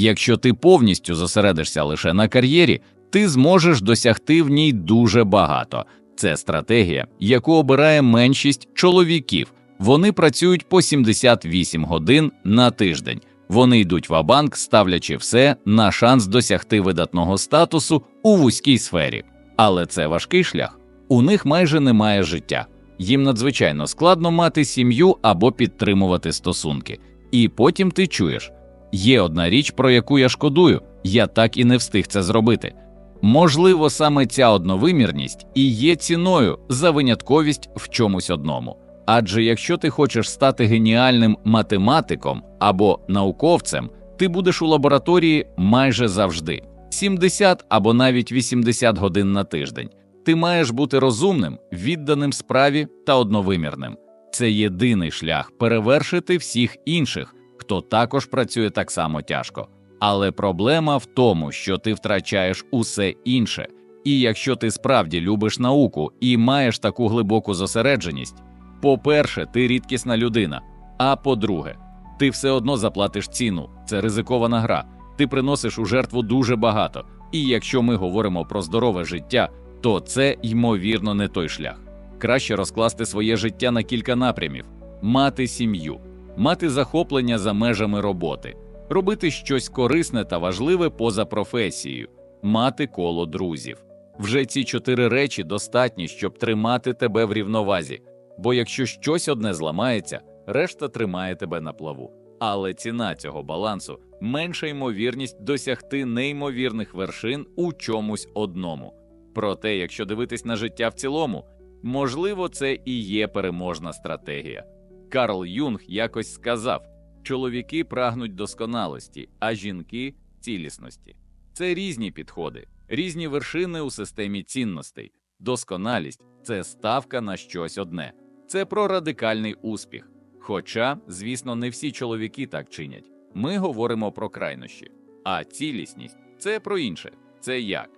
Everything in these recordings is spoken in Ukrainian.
Якщо ти повністю зосередишся лише на кар'єрі, ти зможеш досягти в ній дуже багато. Це стратегія, яку обирає меншість чоловіків. Вони працюють по 78 годин на тиждень. Вони йдуть в абанк, ставлячи все на шанс досягти видатного статусу у вузькій сфері. Але це важкий шлях. У них майже немає життя. Їм надзвичайно складно мати сім'ю або підтримувати стосунки. І потім ти чуєш: є одна річ, про яку я шкодую, я так і не встиг це зробити. Можливо, саме ця одновимірність і є ціною за винятковість в чомусь одному. Адже якщо ти хочеш стати геніальним математиком або науковцем, ти будеш у лабораторії майже завжди 70 або навіть 80 годин на тиждень. Ти маєш бути розумним, відданим справі та одновимірним. Це єдиний шлях перевершити всіх інших, хто також працює так само тяжко. Але проблема в тому, що ти втрачаєш усе інше. І якщо ти справді любиш науку і маєш таку глибоку зосередженість, по-перше, ти рідкісна людина. А по-друге, ти все одно заплатиш ціну. Це ризикована гра. Ти приносиш у жертву дуже багато. І якщо ми говоримо про здорове життя, то це ймовірно не той шлях. Краще розкласти своє життя на кілька напрямів: мати сім'ю, мати захоплення за межами роботи, робити щось корисне та важливе поза професією, мати коло друзів. Вже ці чотири речі достатні, щоб тримати тебе в рівновазі. Бо якщо щось одне зламається, решта тримає тебе на плаву. Але ціна цього балансу менша ймовірність досягти неймовірних вершин у чомусь одному. Проте, якщо дивитись на життя в цілому, можливо, це і є переможна стратегія. Карл Юнг якось сказав: чоловіки прагнуть досконалості, а жінки цілісності. Це різні підходи, різні вершини у системі цінностей. Досконалість це ставка на щось одне, це про радикальний успіх. Хоча, звісно, не всі чоловіки так чинять. Ми говоримо про крайнощі, а цілісність це про інше. Це як?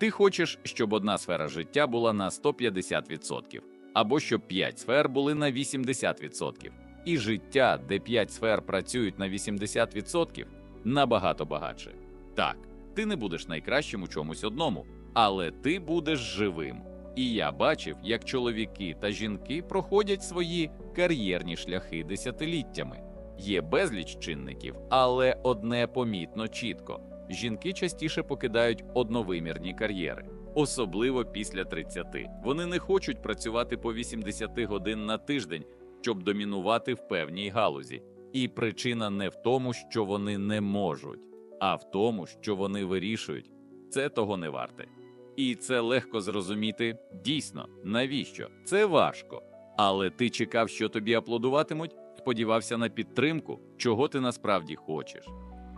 Ти хочеш, щоб одна сфера життя була на 150%, або щоб 5 сфер були на 80%. І життя, де 5 сфер працюють на 80%, набагато багатше. Так, ти не будеш найкращим у чомусь одному, але ти будеш живим. І я бачив, як чоловіки та жінки проходять свої кар'єрні шляхи десятиліттями. Є безліч чинників, але одне помітно чітко: жінки частіше покидають одновимірні кар'єри, особливо після 30. Вони не хочуть працювати по 80 годин на тиждень, щоб домінувати в певній галузі. І причина не в тому, що вони не можуть, а в тому, що вони вирішують, це того не варте. І це легко зрозуміти дійсно, навіщо? Це важко. Але ти чекав, що тобі аплодуватимуть, сподівався на підтримку, чого ти насправді хочеш.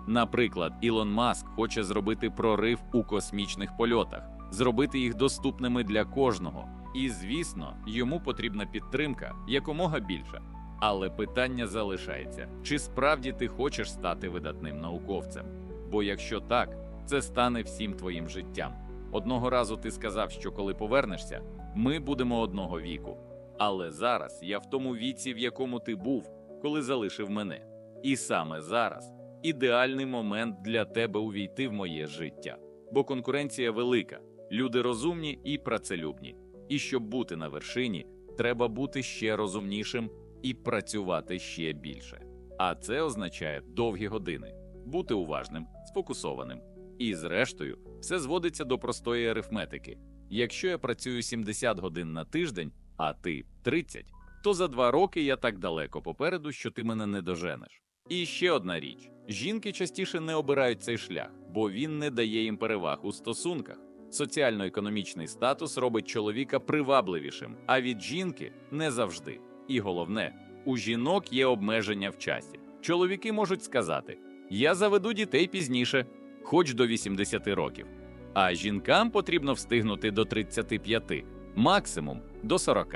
Наприклад, Ілон Маск хоче зробити прорив у космічних польотах, зробити їх доступними для кожного. І, звісно, йому потрібна підтримка якомога більша. Але питання залишається: чи справді ти хочеш стати видатним науковцем? Бо якщо так, це стане всім твоїм життям. Одного разу ти сказав, що коли повернешся, ми будемо одного віку. Але зараз я в тому віці, в якому ти був, коли залишив мене. І саме зараз ідеальний момент для тебе увійти в моє життя. Бо конкуренція велика, люди розумні і працелюбні. І щоб бути на вершині, треба бути ще розумнішим і працювати ще більше. А це означає довгі години, бути уважним, сфокусованим. І, зрештою, все зводиться до простої арифметики. Якщо я працюю 70 годин на тиждень, а ти 30, то за два роки я так далеко попереду, що ти мене не доженеш. І ще одна річ: жінки частіше не обирають цей шлях, бо він не дає їм переваг у стосунках. Соціально-економічний статус робить чоловіка привабливішим, а від жінки не завжди. І головне, у жінок є обмеження в часі. Чоловіки можуть сказати: Я заведу дітей пізніше, хоч до 80 років. А жінкам потрібно встигнути до 35, максимум до 40.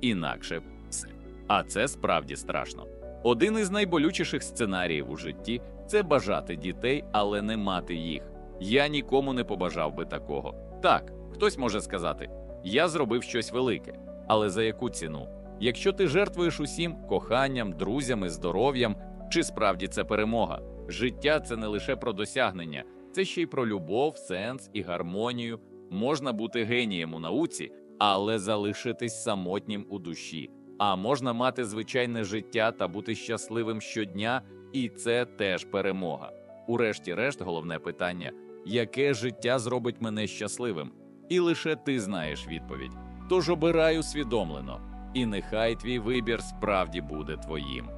Інакше все. А це справді страшно. Один із найболючіших сценаріїв у житті це бажати дітей, але не мати їх. Я нікому не побажав би такого. Так, хтось може сказати: я зробив щось велике, але за яку ціну? Якщо ти жертвуєш усім коханням, друзями, здоров'ям, чи справді це перемога? Життя це не лише про досягнення, це ще й про любов, сенс і гармонію. Можна бути генієм у науці, але залишитись самотнім у душі. А можна мати звичайне життя та бути щасливим щодня, і це теж перемога. Урешті-решт, головне питання: яке життя зробить мене щасливим? І лише ти знаєш відповідь. Тож обирай усвідомлено, і нехай твій вибір справді буде твоїм.